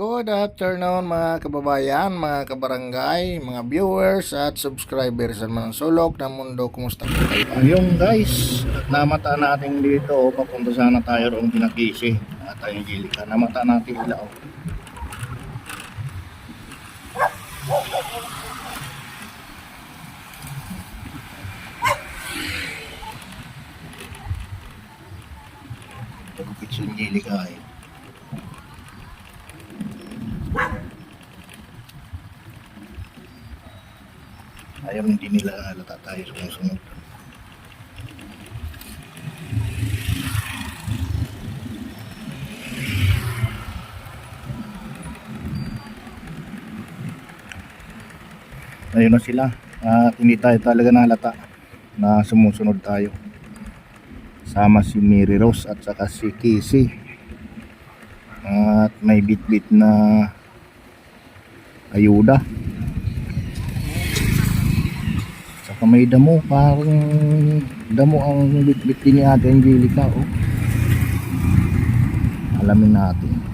Good afternoon mga kababayan, mga kabarangay, mga viewers at subscribers sa mga sulok ng mundo. Kumusta kayo? Ayun guys, namata natin dito. Papunta sana tayo roong pinakisi at Angelica. Namata natin ilaw. Pagkupit si Angelica eh. Ayaw hindi nila halata tayo sumusunod. Ayun na sila. At hindi tayo talaga nahalata na sumusunod tayo. Sama si Mary Rose at saka si Casey. At may bit-bit na ayuda. Saka may damo, parang damo ang bit-bit ni Ate Angelica, oh. Alamin natin.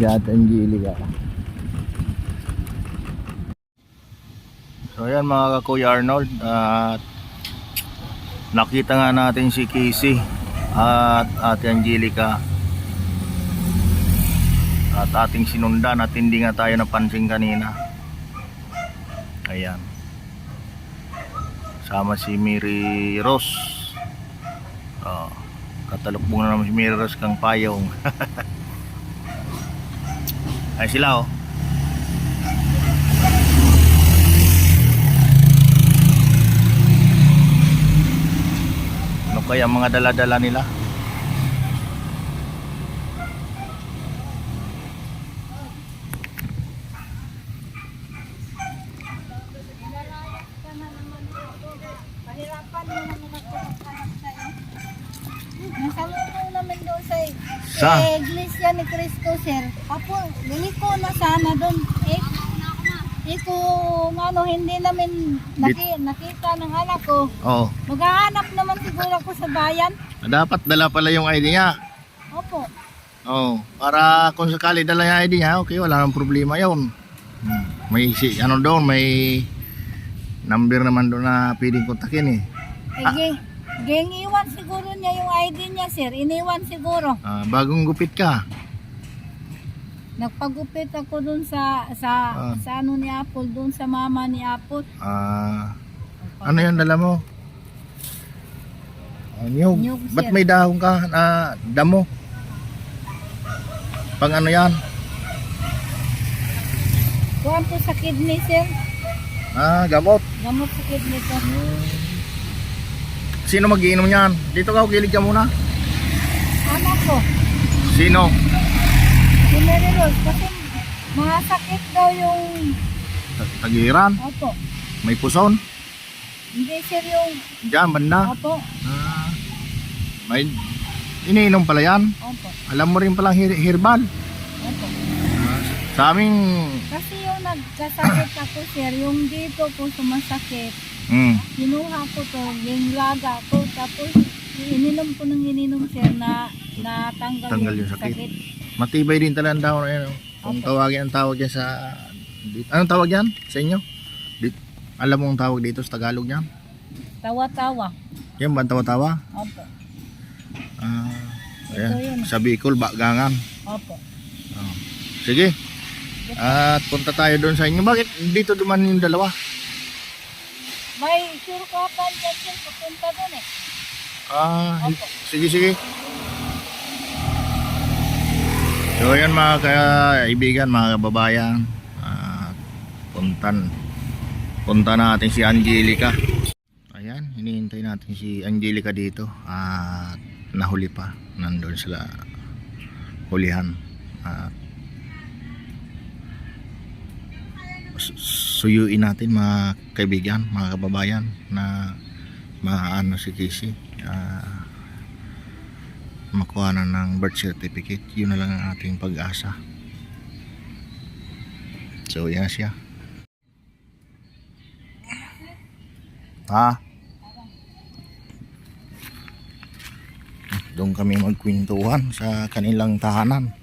Si Ate Angelica. So ayan mga kakuya Arnold at nakita nga natin si Casey at Ate Angelica at ating sinundan at hindi nga tayo napansin kanina. Ayan. Sama si Mary Rose. Oh, katalukbong na naman si Mary Rose kang payong. Ay sila oh. Ano kaya mga dala-dala nila? Sa, Sa? Iglesia ni Cristo, sir. Apo, bili ko na sana doon. Eh, kung ano, hindi namin naki, nakita ng anak ko. Oo. Maghahanap naman siguro ako sa bayan. Dapat dala pala yung ID niya. Opo. Oo. Para kung sakali dala yung ID niya, okay, wala nang problema yun. Hmm. May si, ano doon, may number naman doon na pwedeng kontakin eh. Eh, geng, geng iwan siguro niya yung ID niya, sir. Iniwan siguro. Ah, bagong gupit ka. Nagpagupit ako doon sa sa Ah. sa ano ni Apple, doon sa mama ni Apple. Ah, ano yan dala mo? Ah, niyog. Niyog, Ba't sir. may dahon ka na damo? Pang ano yan? Kuhan po sa kidney, sir. Ah, gamot. Gamot sa kidney ko. Sino magiinom niyan? Dito ka, kilig ka muna. Anak ko, Sino? si Mary Rose, kasi mga sakit daw yung, Tagiran? opo, May puson? hindi sir yung, Diyan, banda. opo, Ah, may iniinom pala yan. opo, Alam mo rin palang her- herbal. opo. Sa aming... Kasi nagkasakit ako sir, yung dito po sumasakit, Mm, kinuha ko to, yung laga ko, tapos ininom ko ng ininom sir na natanggal Tanggal yung sakit. matibay din talaga ang tawag na yan. oh. Kung tawagin ang tawag yan sa... Dito. Anong tawag yan sa inyo? Dito. Alam mo ang tawag dito sa Tagalog yan? Tawa-tawa, Yan ba ang tawa-tawa? opo, Ah, ito ayan. Sa Bicol, Bagangan. opo. Oh. Sige. At punta tayo doon sa inyo. Bakit dito duman yung dalawa? May sure ko pa dyan sir, papunta doon eh. Ah, Opo. sige sige. So yan mga kaibigan, mga kababayan, ah, puntan Punta natin si Angelica. Ayan, hinihintay natin si Angelica dito. At nahuli pa. Nandun sila hulihan. At suyuin natin mga kaibigan, mga kababayan na maano si Casey. Ah, makuha na ng birth certificate. Yun na lang ang ating pag-asa. So, yan siya. Ha? Doon kami magkwentuhan sa kanilang tahanan.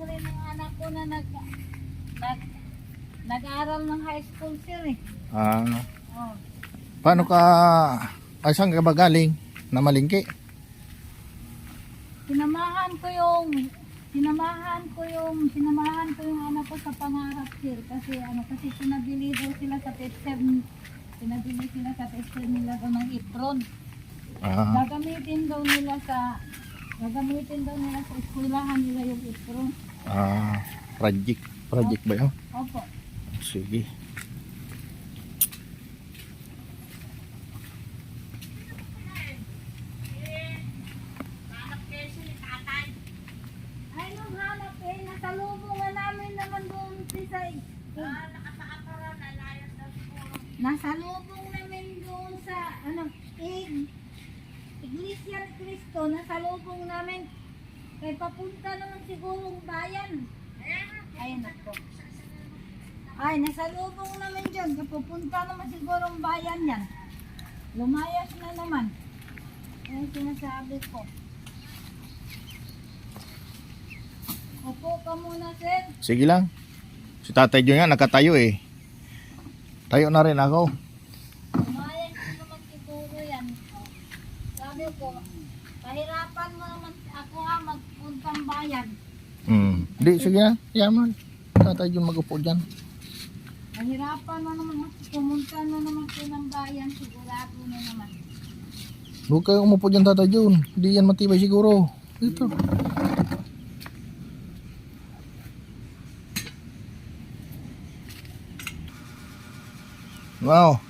Lang rin ang anak ko na nag, nag, nag-aral ng high school sir eh. Ah, Oh. paano ka ay saan ka ba galing? Na malingki? Sinamahan ko yung sinamahan ko yung sinamahan ko yung anak ko sa pangarap sir kasi ano kasi pinabili daw sila sa tester pinabili sila sa tester nila daw ng apron. Ah, Gagamitin daw nila sa gagamitin daw nila sa eskwelahan nila yung apron. Ah, project. Project ba yun? Opo. Sige. Eh, nasalubungan namin naman doon si Say. Nasalubong namin doon sa, ano, Ig, Iglesia Cristo, nasalubong namin. Kay papunta naman sigurong bayan. Ay, nako. Ay, nasalubong namin dyan. Kay papunta naman sigurong bayan yan. Lumayas na naman. Yan sinasabi ko. Opo ka muna, sir. Sige lang. Si tatay John nga nakatayo eh. Tayo na rin ako. Lumayas na naman siguro yan. Sabi ko, pahirapan mo naman ako ha, magpuntang bayan. Hmm. Di, sige na. Yaman. Tatay John magupo dyan. Pahirapan mo naman, pumunta na naman ko ng bayan, sigurado na naman. Huwag kayong umupo dyan, Tata Jun. Hindi yan matibay siguro. Dito. Wow.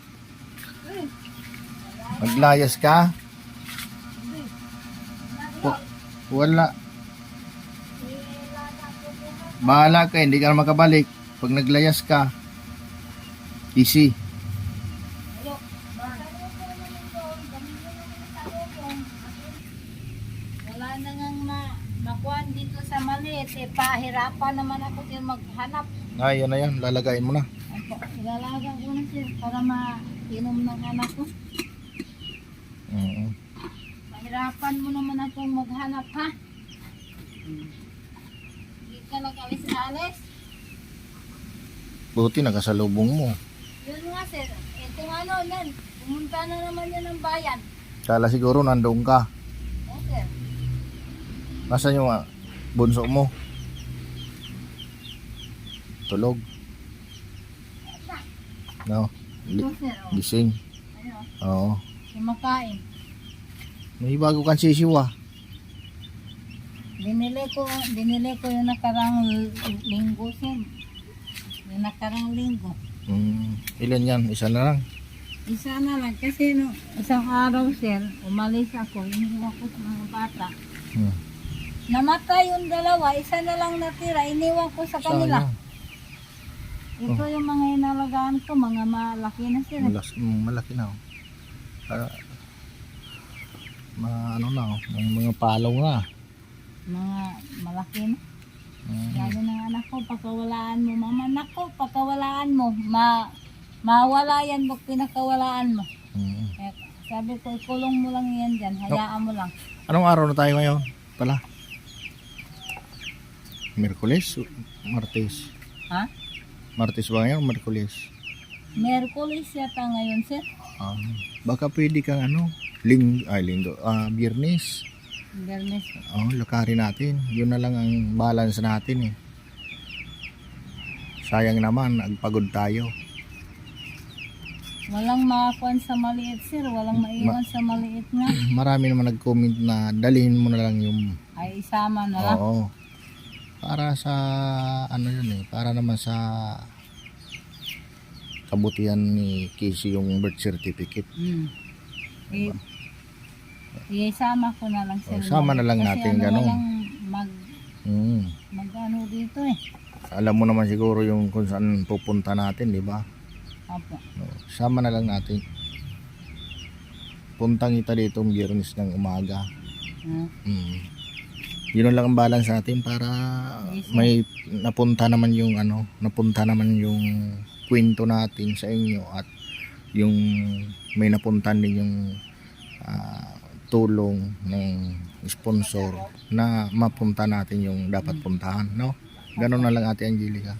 Maglayas ka? Wala. Bahala ka, hindi ka na makabalik. Pag naglayas ka, easy. Wala na ma makuhan dito sa maliit, eh, pahirapan naman ako din maghanap. Ay, yan na yan. Lalagayin mo na. Ilalaga ko na sir para mainom ng anak ko. Oo. Pahirapan mo naman akong maghanap ha. Hindi ka nag-alis-alis. Buti nakasalubong mo. Yun nga sir, itong ano nan, pumunta na naman yan ng bayan. Kala siguro nandoon ka. O sir, Nasaan yung ah, bunso mo? Tulog. No. ito Li- sir, o. gising. Ano, Oo. kumakain. May bago kang sisiwa. Binili ko, binili ko yung nakarang linggo sir. Yung nakarang linggo. Hmm. Ilan yan? Isa na lang. Isa na lang kasi no, isang araw sir, umalis ako, iniwan ko sa mga bata. Hmm. Namatay yung dalawa, isa na lang natira, iniwan ko sa kanila. Sayang. Ito yung mga inalagaan ko, mga malaki na sila. Malas, mm, malaki na. oh. Ah, ma, ano na, oh, may mga palaw na. Mga malaki na. Hmm. Lalo ng anak ko, pagkawalaan mo, mama anak ko, pagkawalaan mo, ma, mawala yan pag pinakawalaan mo. Hmm. Kaya sabi ko, ikulong mo lang yan dyan, hayaan mo lang. Anong araw na tayo ngayon? Pala? Merkules? Martes? Ha? Martes ba ngayon? Merkules? Merkulis yata ngayon, sir. Ah, baka pwede kang ano, ling, ay linggo, ah, biyernes. Bernes. Oh, lakarin natin. Yun na lang ang balance natin eh. Sayang naman, nagpagod tayo. Walang makakuan sa maliit, sir. Walang maiwan sa maliit nga. Marami naman nag-comment na dalhin mo na lang yung Ay, isama na lang. Oo. Para sa ano yun eh, para naman sa kabutihan ni Casey yung birth certificate. Mm. I, isama ko na lang sir. O, sama na lang Kasi natin ano, ganun. walang mag, Mm. mag ano dito eh. Alam mo naman siguro yung kung saan pupunta natin, di ba? Opo. No, sama na lang natin. Puntang kita dito ng biyernes ng umaga. Ah, Mm. Yun lang ang balance natin para Yes, sir. may napunta naman yung ano, napunta naman yung kwento natin sa inyo at yung may napuntan din yung ah, tulong ng sponsor na mapunta natin yung dapat puntahan, no? Ganun na lang Ate Angelica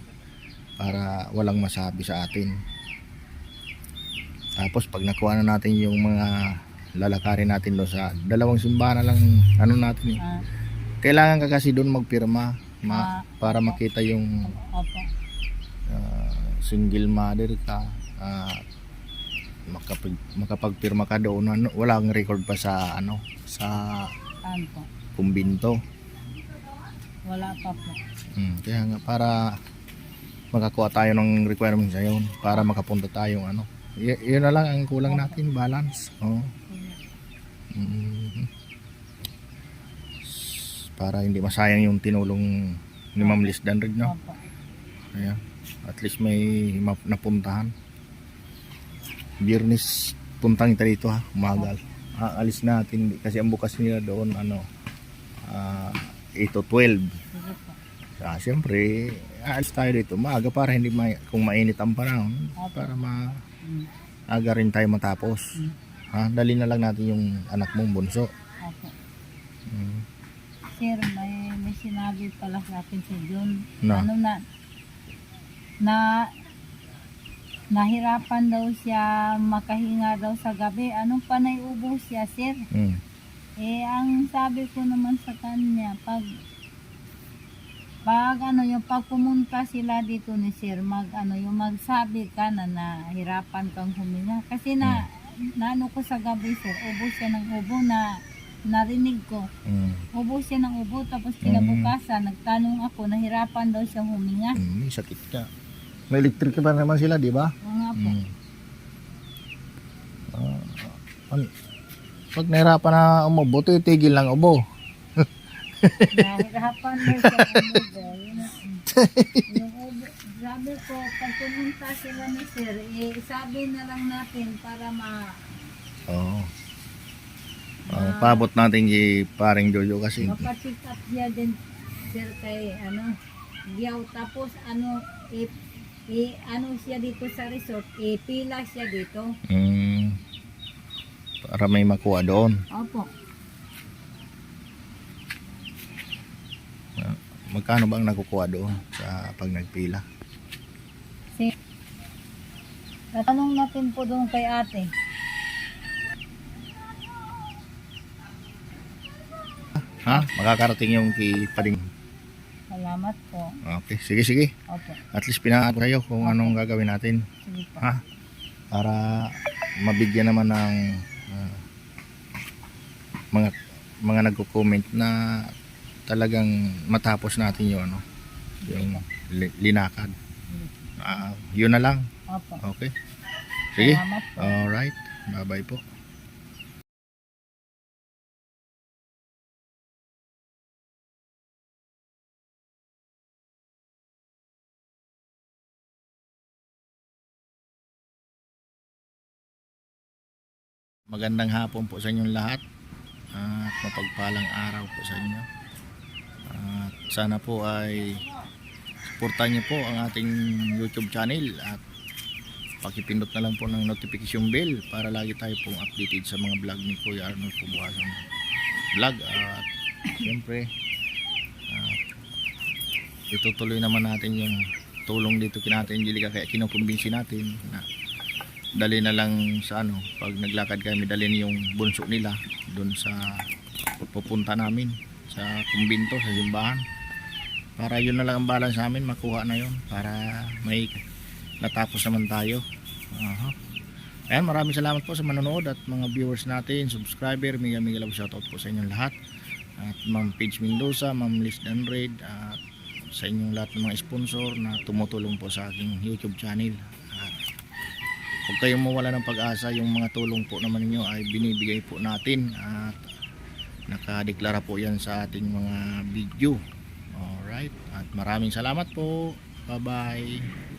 para walang masabi sa atin. Tapos pag nakuha na natin yung mga lalakarin natin doon sa dalawang simbahan na lang ano natin eh. ah, Kailangan ka kasi doon magpirma Ah. ma- para makita yung ah, single mother ka ah, makapag makapagpirma ka doon ano, walang record pa sa ano sa Saan po? kumbinto Wala pa po. hmm, kaya nga para makakuha tayo ng requirements sa yun para makapunta tayong ano y- yun na lang ang kulang natin balance oh. Mhm. para hindi masayang yung tinulong ni Ma'am Liz Danrig no Opo. Kaya, at least may map napuntahan. Biyernes, puntang kita dito ha, umagal. Aalis natin kasi ang bukas nila doon ano, ah 8 to 12. Sige po. Ah, siyempre, aalis tayo dito maaga para hindi ma kung mainit ang panahon para ma Mm. aga rin tayo matapos. Mm. Ha, dali na lang natin yung anak mong bunso. Opo. Mm. Sir, may, may sinabi pala sa akin si John. Na? Ano na, na, nahirapan daw siya makahinga daw sa gabi. Anong panay ubo siya, sir? Mm. Eh, ang sabi ko naman sa kanya, pag, pag ano yung pag pumunta sila dito ni sir, mag ano yung magsabi ka na nahirapan kang huminga. Kasi na, naano ko sa gabi sir, ubo siya ng ubo na narinig ko. Mm. Ubo siya ng ubo tapos kinabukasan nagtanong ako nahirapan daw siyang huminga. Mm, sakit ka. May electric pa naman sila, di ba? Oo nga po. Mm. Ah, an- pag nahirapan na umubo, titigil lang ubo. Nahirapan daw siya umubo. Yung ubo, sabi ko, pag pumunta sila ni sir, eh, sabi na lang natin para ma, Oo. Oh, paabot natin si paring Jojo kasi. mapacheck up siya din sir kay ano, Giyaw. Tapos ano, i, i, ano siya dito sa resort, ipila siya dito. Mm, para may makuha doon. Opo. Magkano ba ang nakukuha doon sa pag nagpila? Si Tatanong natin po doon kay ate. Ha? Makakarating yung kay paring. Salamat po. Okay, sige sige. Opo. At least pinaan ko sa'yo kung anong gagawin natin. Sige po. Ha? Para mabigyan naman ng ah, mga mga nagko-comment na talagang matapos natin yung ano, yung li- linakad. Ah, yun na lang. Opo. Okay. Sige. Salamat po. Alright. Bye-bye po. Magandang hapon po sa inyong lahat at mapagpalang araw po sa inyo. At sana po ay suportahan niyo po ang ating YouTube channel at pakipindot na lang po ng notification bell para lagi tayo pong updated sa mga vlog ni Kuya Arnold Pubuhasan vlog at siyempre ah, itutuloy naman natin yung tulong dito kina Angelica kaya kinukumbinsi natin na dali na lang sa ano pag naglakad kami dalhin yung bunso nila doon sa pupunta namin sa kumbinto sa simbahan para yun na lang ang balance namin makuha na yun para may natapos naman tayo Aha. Ayan, maraming salamat po sa manonood at mga viewers natin, subscriber, mega mega love shoutout po sa inyong lahat. At Ma'am Paige Mendoza, Ma'am Liz Danred, at sa inyong lahat ng mga sponsor na tumutulong po sa aking YouTube channel. Huwag kayong mawala ng pag-asa, yung mga tulong po naman ninyo ay binibigay po natin at nakadeklara po yan sa ating mga video. Alright, at maraming salamat po. Bye-bye.